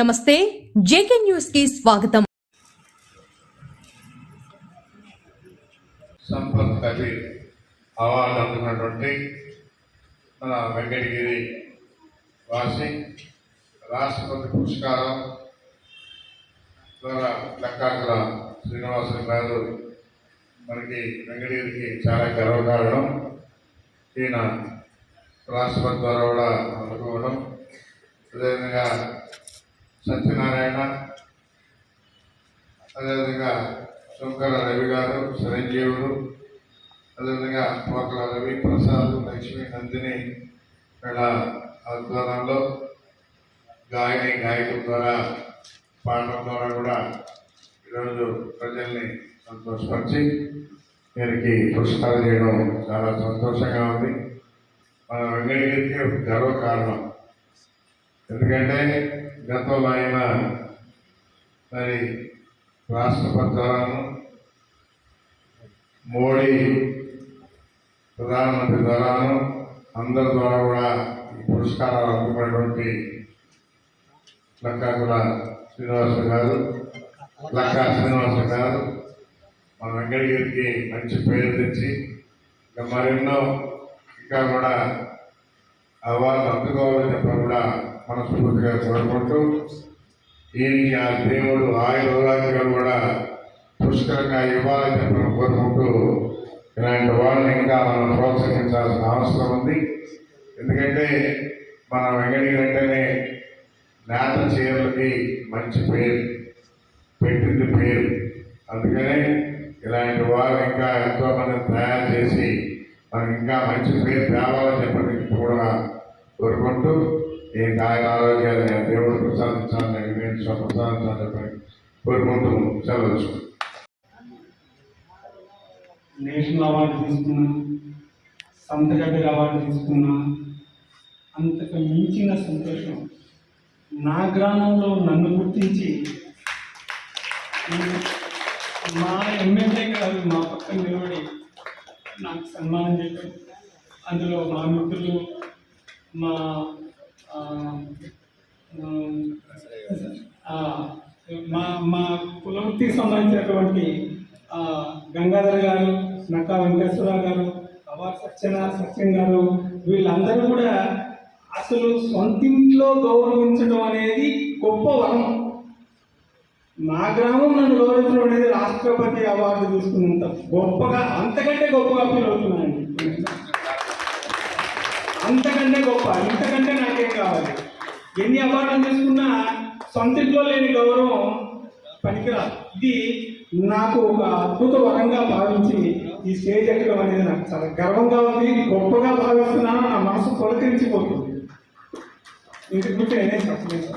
నమస్తే జేకే న్యూస్కి స్వాగతం. సంపత్ కవి అవార్డు అందుకున్నటువంటి మన వెంకటగిరి వాసి రాష్ట్రపతి పురస్కారం ద్వారా లక్కాకుల శ్రీనివాసులు గారు మనకి వెంకటగిరికి చాలా గర్వకారణం. ఈయన రాష్ట్రపతి ద్వారా కూడా అందుకోవడం. అదేవిధంగా సత్యనారాయణ అదేవిధంగా శంకర రవి గారు చిరంజీవులు అదేవిధంగా పోకల రవి ప్రసాద్ లక్ష్మి నందిని వీళ్ళ ఆధ్వర్యంలో గాయని గాయకుల ద్వారా పాడడం ద్వారా కూడా ఈరోజు ప్రజల్ని సంతోషపరిచి వీరికి పురస్కారం చేయడం చాలా సంతోషంగా ఉంది. మన వెంకటగిరికి గర్వకారణం. ఎందుకంటే గతంలో ఆయన మరి రాష్ట్రపతి ద్వారాను మోడీ ప్రధానమంత్రి ద్వారాను అందరి ద్వారా కూడా ఈ పురస్కారాలు అందుకున్నటువంటి లక్కాకుల శ్రీనివాస గారు లక్కా శ్రీనివాస గారు మన వెంకటగిరికి మంచి పేరు తెచ్చి ఇంకా మరెన్నో ఇంకా కూడా అవార్డు అందుకోవాలని చెప్పి కూడా మనస్ఫూర్తిగా కోరుకుంటూ ఈయనకి ఆ దేవుడు ఆయుర్వేదాలు కూడా పుష్కరంగా ఇవ్వాలని చెప్పి కోరుకుంటూ ఇలాంటి వాళ్ళని ఇంకా మనం ప్రోత్సహించాల్సిన అవసరం ఉంది. ఎందుకంటే మన వెంకటి వెంటనే నేత చీరలకి మంచి పేరు పెట్టింది పేరు. అందుకనే ఇలాంటి వారు ఇంకా ఎంతో మంది తయారు చేసి మనకి ఇంకా మంచి పేరు తేవాలని చెప్పి కూడా కోరుకుంటూ ఈ ఆయన ఆరోగ్యాన్ని దేవుడు ప్రసాదించాలని నేను ప్రసాదించాలని చెప్పి కోరుకుంటూ సెలవు నేషనల్ అవార్డు తీసుకున్నా సంతగడ్డ అవార్డు తీసుకున్నా అంతకు మించిన సంతోషం నా గ్రామంలో నన్ను గుర్తించి మా ఎమ్మెల్యే గారు మా పక్కన నిలబడి నాకు సన్మానం చేయడం అందులో మా మిత్రులు మా మా మా కులంకి సంబంధించినటువంటి గంగాధర్ గారు నక్కా వెంకటేశ్వరరావు గారు కవార్ సత్యన సత్యం గారు వీళ్ళందరూ కూడా అసలు సొంతింట్లో గౌరవించడం అనేది గొప్ప వరం. నా గ్రామం నన్ను గౌరవించడం అనేది రాష్ట్రపతి అవార్డు తీసుకున్నంత గొప్పగా అంతకంటే గొప్పగా ఫీల్ అవుతున్నానండి. అంతకంటే గొప్ప ఇంతకంటే నాకేం కావాలి? ఎన్ని అవార్డులు తీసుకున్నా సొంతిలో లేని గౌరవం పనికిరాదు. ఇది నాకు ఒక అద్భుత వరంగా భావించి ఈ స్టేజ్ ఎక్కడం అనేది నాకు చాలా గర్వంగా ఉంది. ఇది గొప్పగా భావిస్తున్నాను. నా మనసు పులకరించిపోతుంది. ఇంటి గురించి నేనే చెప్పలేదు